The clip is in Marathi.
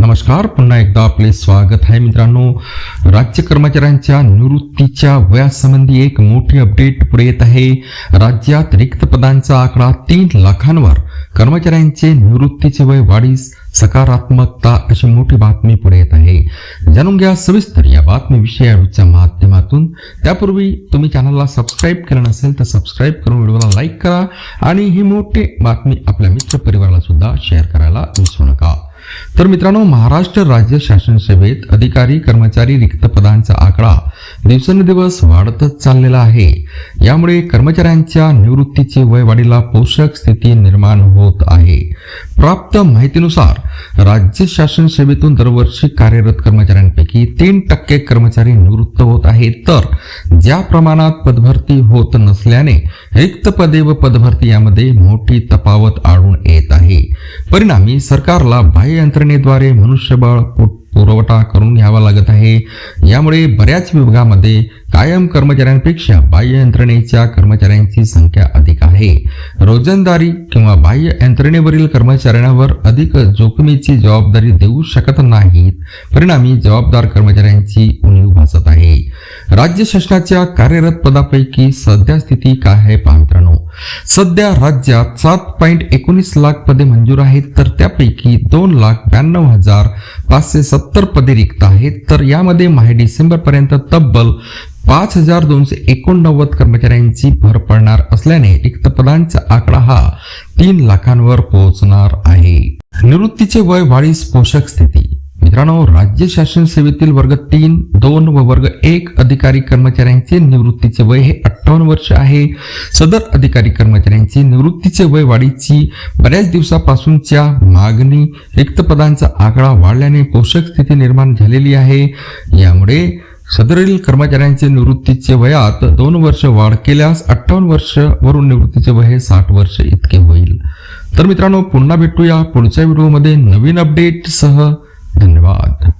नमस्कार. पुन्हा एकदा आपले स्वागत आहे मित्रांनो. राज्य कर्मचाऱ्यांच्या निवृत्तीच्या वयासंबंधी एक मोठी अपडेट पुढे येत आहे. राज्यात रिक्त पदांचा आकडा तीन लाखांवर. कर्मचाऱ्यांचे निवृत्तीचे वय वाढीस सकारात्मकता अशी मोठी बातमी पुढे येत आहे. जाणून घ्या सविस्तर या बातमीविषयीच्या माध्यमातून. त्यापूर्वी तुम्ही चॅनलला सबस्क्राईब केलं नसेल तर सबस्क्राईब करून व्हिडिओला लाईक करा आणि ही मोठी बातमी आपल्या मित्र परिवाराला सुद्धा शेअर करायला विसरू तर मित्रांनो महाराष्ट्र राज्य शासन सेवेत अधिकारी कर्मचारी रिक्त पदांचा आकडा दिवसेंदिवस वाढतच चाललेला आहे. यामुळे कर्मचाऱ्यांच्या निवृत्तीची वय वाढीला पोषक स्थिती निर्माण होत आहे. प्राप्त माहितीनुसार राज्य शासन सेवेतून दरवर्षी कार्यरत कर्मचाऱ्यांपैकी तीन टक्के कर्मचारी निवृत्त होत आहेत. तर ज्या प्रमाणात पदभरती होत नसल्याने रिक्त पदे व पदभरती यामध्ये मोठी तफावत आढळून येत आहे. परिणामी सरकारला बाह्य यंत्रणे यंत्रणेद्वारे मनुष्यबळ पुरवठा करून घ्यावा लागत आहे. यामुळे बऱ्याच विभागामध्ये कायम कर्मचाऱ्यांपेक्षा बाह्य यंत्रणेच्या कर्मचाऱ्यांची संख्या अधिक आहे. रोजंदारी किंवा बाह्य यंत्रणेवरील कर्मचाऱ्यांवर अधिक जोखमीची जबाबदारी देऊ शकत नाहीत. परिणामी जबाबदार कर्मचाऱ्यांची उणीव भासत आहे. राज्य शासनाच्या कार्यरत पदापैकी सध्या स्थिती काय आहे पहा मित्रांनो. सध्या राज्यात सात पॉईंट एकोणीस लाख पदे मंजूर आहेत तर त्यापैकी दोन लाख ब्याण्णव हजार पाचशे सत्तर पदे रिक्त आहेत. तर यामध्ये माहे डिसेंबर पर्यंत तब्बल पाच हजार दोनशे एकोणनव्वद कर्मचाऱ्यांची भर पडणार असल्याने रिक्त पदांचा आकडा हा तीन लाखांवर पोहोचणार आहे. निवृत्तीचे वय वाढीस पोषक स्थिती. मित्रांनो राज्य शासन सेवेतील वर्ग तीन दोन व वर्ग एक अधिकारी कर्मचाऱ्यांचे निवृत्तीचे वय हे अठ्ठावन्न वर्ष आहे. सदर अधिकारी कर्मचाऱ्यांची निवृत्तीचे वय वाढीची बऱ्याच दिवसापासूनच्या मागणी रिक्त पदांचा आकडा वाढल्याने पोषक स्थिती निर्माण झालेली आहे. यामुळे सदरील कर्मचाऱ्यांचे निवृत्तीचे वयात दोन वर्ष वाढ केल्यास अठ्ठावन्न वर्ष वरून निवृत्तीचे वय हे साठ वर्ष इतके होईल. तर मित्रांनो पुन्हा भेटूया पुढच्या व्हिडिओमध्ये नवीन अपडेट सह धन्यवाद